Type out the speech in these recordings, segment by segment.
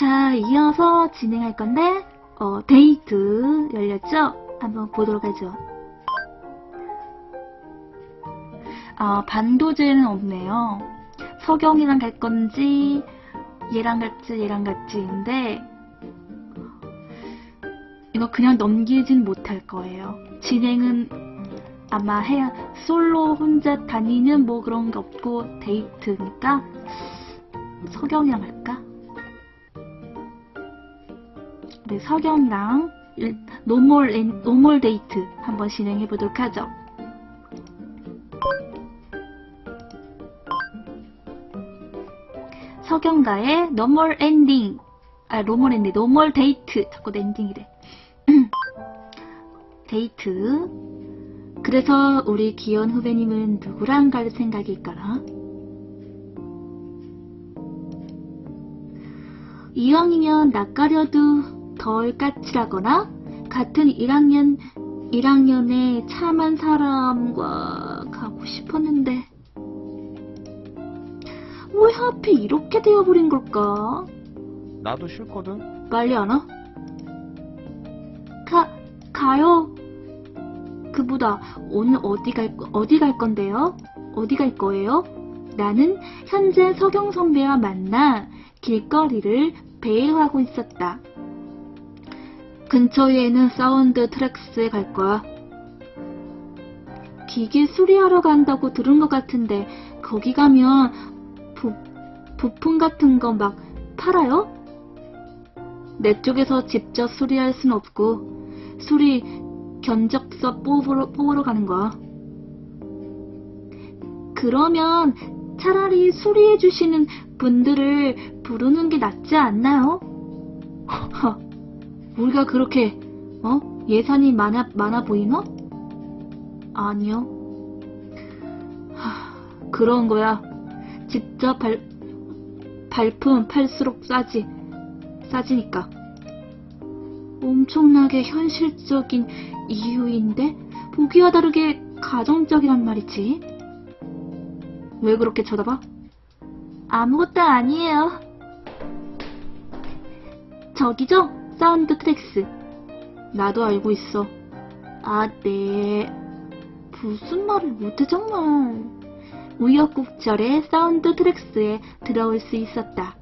자, 이어서 진행할 건데, 어, 데이트 열렸죠? 한번 보도록 하죠. 아, 반도제는 없네요. 서경이랑 갈 건지, 얘랑 갈지, 얘랑 갈지인데, 이거 그냥 넘기진 못할 거예요. 진행은 아마 해야, 솔로 혼자 다니는 뭐 그런 게 없고, 데이트니까, 서경이랑 갈까? 네, 일- 노멀, 엔- 노멀 데이트 한번 진행해 보도록 하죠. 서경가의 노멀 엔딩. 아, 노멀 엔딩, 노멀 데이트. 자꾸 엔딩이래. 데이트. 그래서 우리 귀여운 후배님은 누구랑 갈 생각일까나? 이왕이면 낯가려도 덜 까칠하거나 같은 1학년 1학년의 참한 사람과 가고 싶었는데 왜 하필 이렇게 되어버린 걸까? 나도 싫거든. 빨리 안 와? 가 가요. 그보다 오늘 어디 갈 거- 어디 갈 건데요? 어디 갈 거예요? 나는 현재 서경 선배와 만나 길거리를 배회하고 있었다. 근처에 있는 사운드 트랙스에 갈 거야. 기계 수리하러 간다고 들은 것 같은데 거기 가면 부, 부품 같은 거 막 팔아요? 내 쪽에서 직접 수리할 순 없고 수리 견적서 뽑으러, 뽑으러 가는 거야. 그러면 차라리 수리해 주시는 분들을 부르는 게 낫지 않나요? 허, 우리가 그렇게 어? 예산이 많아 많아 보이나? 아니요. 하, 그런 거야. 직접 발 발품 팔수록 싸지. 싸지니까. 엄청나게 현실적인 이유인데 보기와 다르게 가정적이란 말이지. 왜 그렇게 쳐다봐? 아무것도 아니에요. 저기죠? 사운드 트랙스. 나도 알고 있어. 아, 네. 무슨 말을 못해, 정말. 우여곡절에 사운드 트랙스에 들어올 수 있었다.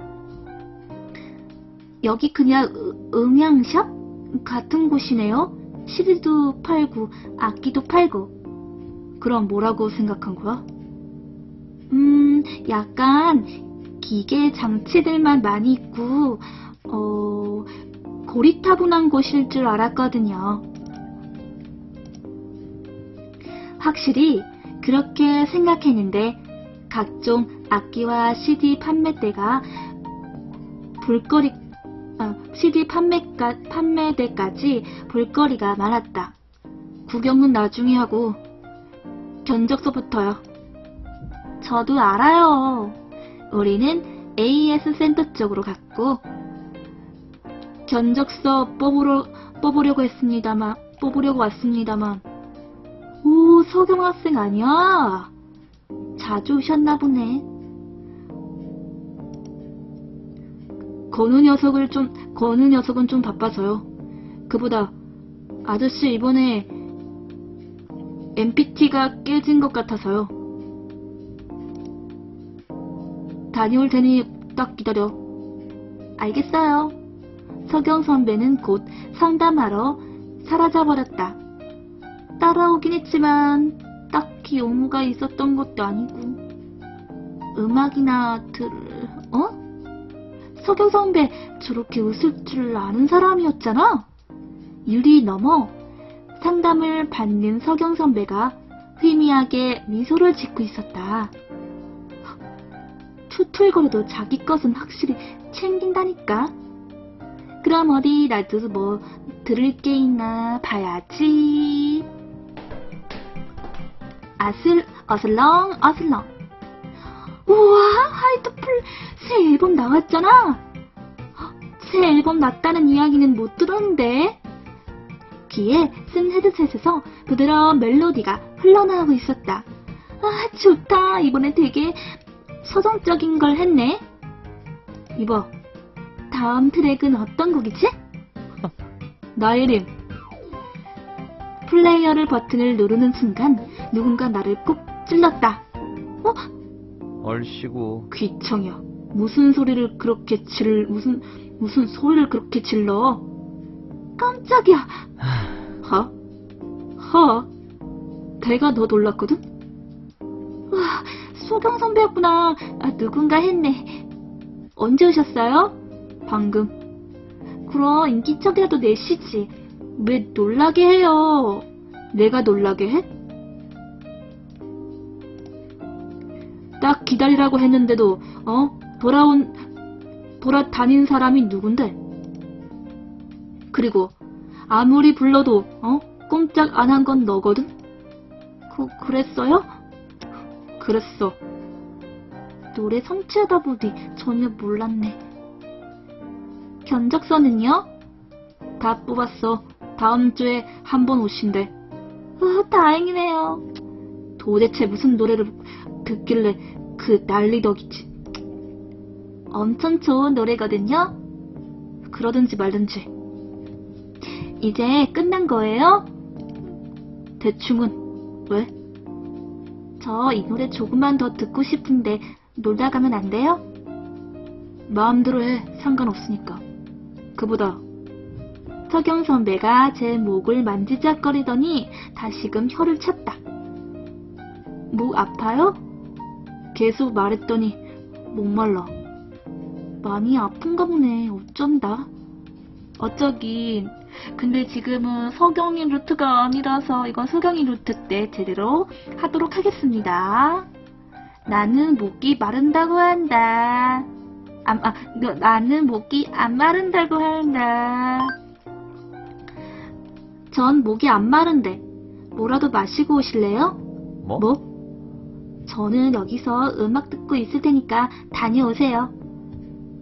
여기 그냥 으- 음향샵 같은 곳이네요. CD도 팔고 악기도 팔고. 그럼 뭐라고 생각한 거야? 음, 약간 기계 장치들만 많이 있고 어, 고리타분한 곳일 줄 알았거든요. 확실히 그렇게 생각했는데 각종 악기와 CD 판매대가 볼거리 아, CD 판매가, 판매대까지 볼거리가 많았다. 구경은 나중에 하고 견적서부터요. 저도 알아요. 우리는 AS 센터 쪽으로 갔고 견적서 뽑으러 뽑으려고 했습니다만 뽑으려고 왔습니다만 오 서경 학생 아니야? 자주 오셨나 보네. 건우 녀석을 좀, 건우 녀석은 좀 바빠서요. 그보다, 아저씨 이번에 MPT가 깨진 것 같아서요. 다녀올 테니 딱 기다려. 알겠어요. 서경 선배는 곧 상담하러 사라져버렸다. 따라오긴 했지만, 딱히 용무가 있었던 것도 아니고, 음악이나 들, 어? 서경 선배 저렇게 웃을 줄 아는 사람이었잖아. 유리 넘어 상담을 받는 서경 선배가 희미하게 미소를 짓고 있었다. 투툴거려도 자기 것은 확실히 챙긴다니까. 그럼 어디 나도 뭐 들을 게 있나 봐야지. 아슬 어슬렁 어슬렁. 우와 하이트풀 새 앨범 나왔잖아. 새 앨범 났다는 이야기는 못 들었는데. 귀에 쓴 헤드셋에서 부드러운 멜로디가 흘러나오고 있었다. 아 좋다 이번에 되게 서정적인 걸 했네. 이봐 다음 트랙은 어떤 곡이지? 나혜림. 플레이어를 버튼을 누르는 순간 누군가 나를 꼭 찔렀다. 어? 얼씨구. 귀청이야. 무슨 소리를 그렇게 질, 무슨, 무슨 소리를 그렇게 질러? 깜짝이야. 하? 하? 내가 더 놀랐거든? 와, 소경 선배였구나. 아, 누군가 했네. 언제 오셨어요? 방금. 그럼 인기척이라도 내시지. 왜 놀라게 해요? 내가 놀라게 해? 딱 기다리라고 했는데도, 어? 돌아온, 돌아다닌 사람이 누군데? 그리고, 아무리 불러도, 어? 꼼짝 안 한 건 너거든? 그, 그랬어요? 그랬어. 노래 성취하다 보니 전혀 몰랐네. 견적서는요? 다 뽑았어. 다음 주에 한 번 오신대. 아, 다행이네요. 도대체 무슨 노래를 듣길래 그 난리덕이지. 엄청 좋은 노래거든요? 그러든지 말든지. 이제 끝난 거예요? 대충은 왜? 저 이 노래 조금만 더 듣고 싶은데 놀다 가면 안 돼요? 마음대로 해. 상관없으니까. 그보다 서경 선배가 제 목을 만지작거리더니 다시금 혀를 찼다. 목 아파요? 계속 말했더니 목말라. 많이 아픈가 보네. 어쩐다. 어쩌긴. 근데 지금은 서경이 루트가 아니라서 이건 서경이 루트 때 제대로 하도록 하겠습니다. 나는 목이 마른다고 한다. 아, 아, 너, 나는 목이 안 마른다고 한다. 전 목이 안 마른데 뭐라도 마시고 오실래요? 뭐? 뭐? 저는 여기서 음악 듣고 있을 테니까 다녀오세요.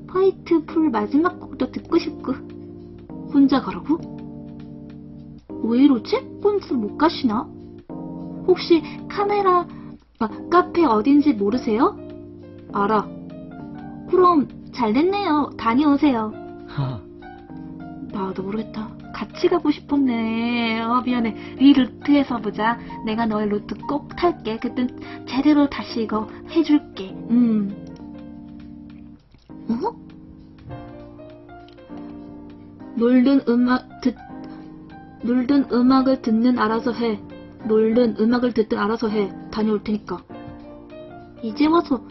화이트 풀 마지막 곡도 듣고 싶고. 혼자 가라고? 왜 이러지? 혼자 못 가시나? 혹시 카메라, 아, 카페 어딘지 모르세요? 알아. 그럼 잘 됐네요. 다녀오세요. 하, 나도 모르겠다. 같이 가고 싶었네. 어, 미안해. 이 루트에서 보자. 내가 너의 루트 꼭 탈게. 그땐 제대로 다시 이거 해줄게. 음. 어? 놀든 음악 듣, 놀든 음악을 듣는 알아서 해. 놀든 음악을 듣든 알아서 해. 다녀올 테니까. 이제 와서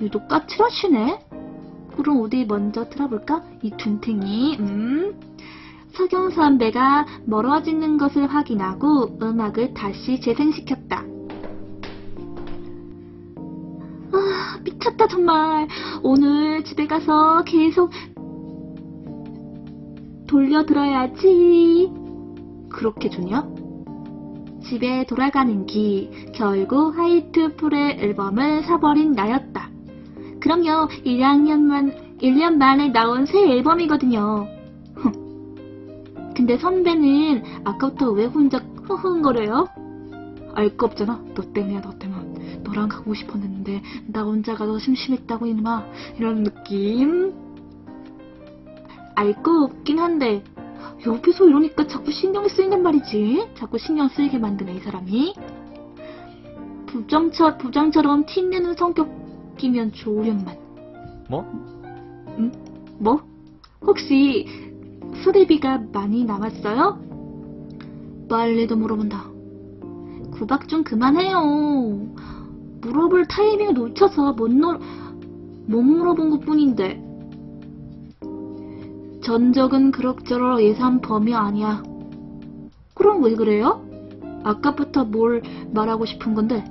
유독 까칠하시네? 그럼 어디 먼저 틀어볼까? 이 둔탱이, 음. 서경 선배가 멀어지는 것을 확인하고 음악을 다시 재생시켰다. 아, 미쳤다, 정말. 오늘 집에 가서 계속 돌려 들어야지. 그렇게 좋냐? 집에 돌아가는 길, 결국 화이트 풀의 앨범을 사버린 나였다. 그럼요, 1학년만, 1년 만에 나온 새 앨범이거든요. 근데 선배는 아까부터 왜 혼자 흥흥거려요? 알 거 없잖아. 너 때문이야, 너 때문. 너랑 가고 싶었는데 나 혼자 가서 심심했다고 이놈아. 이런 느낌. 알 거 없긴 한데 옆에서 이러니까 자꾸 신경이 쓰인단 말이지. 자꾸 신경 쓰이게 만드네, 이 사람이. 부장처, 부장처럼 티내는 성격 이면 좋으련만. 뭐? 뭐? 혹시 수리비가 많이 남았어요? 빨리도 물어본다. 구박 좀 그만해요. 물어볼 타이밍을 놓쳐서 못, 물, 못 물어본 것 뿐인데. 전적은 그럭저럭 예산 범위 아니야. 그럼 왜 그래요? 아까부터 뭘 말하고 싶은 건데?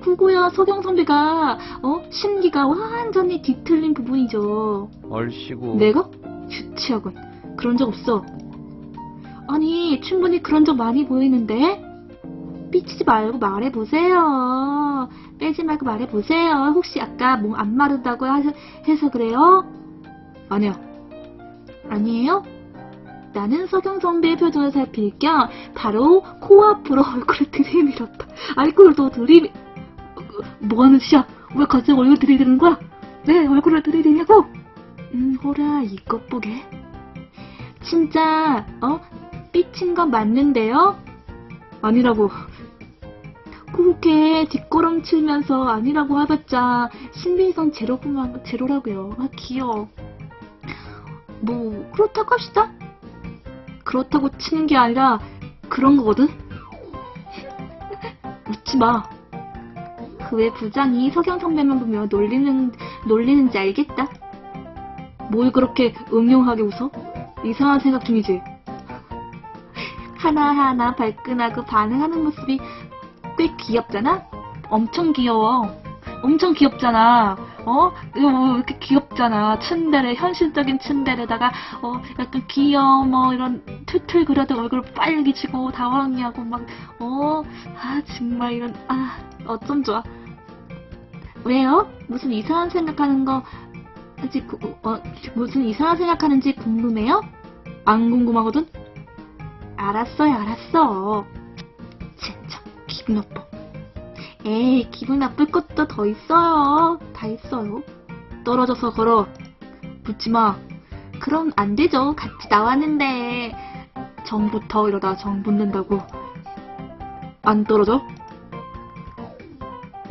그거야 서경 선배가 어 심기가 완전히 뒤틀린 부분이죠. 얼씨구. 내가? 유치하군. 그런 적 없어. 아니, 충분히 그런 적 많이 보이는데? 삐치지 말고 말해보세요. 빼지 말고 말해보세요. 혹시 아까 몸 안 마르다고 하- 해서 그래요? 아니야. 아니에요? 나는 서경 선배의 표정을 살필 겸 바로 코앞으로 얼굴을 들이밀었다. 얼굴을 더 들이밀... 뭐 하는 짓이야? 왜 갑자기 얼굴 들이대는 거야? 왜 얼굴을 들이대냐고? 음, 보라 이것 보게. 진짜 어 삐친 건 맞는데요? 아니라고. 그렇게 뒷걸음 치면서 아니라고 해봤자 신빙성 제로구만 제로라고요. 아 귀여워. 뭐 그렇다고 합시다. 그렇다고 치는 게 아니라 그런 거거든. 웃지 마. 그외 부장이 서경 선배만 보면 놀리는 놀리는지 알겠다. 뭘 그렇게 응용하게 웃어? 이상한 생각 중이지. 하나하나 발끈하고 반응하는 모습이 꽤 귀엽잖아? 엄청 귀여워. 엄청 귀엽잖아. 어? 이거 이렇게 귀엽잖아. 츤데레, 현실적인 츤데레다가, 어, 약간 귀여워, 뭐, 이런 툴툴 그려도 얼굴 빨개지고, 당황해하고, 막, 어, 아, 정말 이런, 아, 어쩜 좋아. 왜요? 무슨 이상한 생각하는 거, 아직, 구- 어, 무슨 이상한 생각하는지 궁금해요? 안 궁금하거든? 알았어요, 알았어. 진짜, 기분 나빠. 에이, 기분 나쁠 것도 더 있어요. 다 있어요. 떨어져서 걸어. 붙지 마. 그럼 안 되죠. 같이 나왔는데. 정부터 이러다 정 붙는다고. 안 떨어져?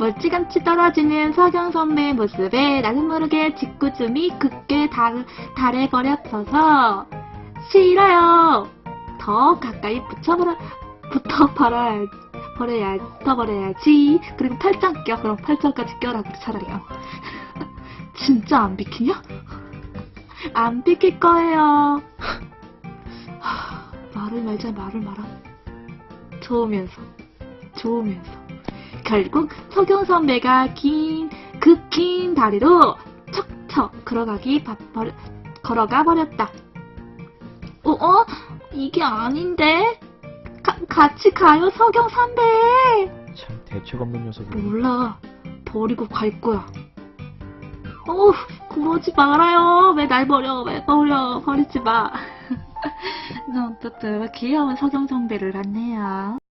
멀찌감치 떨어지는 서경 선배의 모습에 나는 모르게 짓궂음이 굳게 달, 달에 버려져서 싫어요. 더 가까이 붙여버려, 붙어버려야지. 버려야지, 붙어버려야지. 그리고 팔짱 껴. 그럼 팔짱까지 껴라. 차라리요. 진짜 안 비키냐? 안 비킬 거예요. 하, 말을 말자, 말을 말아. 좋으면서, 좋으면서. 결국 석영 선배가 긴, 그 긴 다리로 척척 걸어가기 바, 버려, 걸어가 버렸다. 어, 어? 이게 아닌데? 가, 같이 가요, 석영 선배! 참 대책 없는 녀석이네. 몰라. 버리고 갈 거야. 어우, 그러지 말아요. 왜 날 버려? 왜 버려? 버리지 마. 어쨌든 귀여운 석영 선배를 봤네요.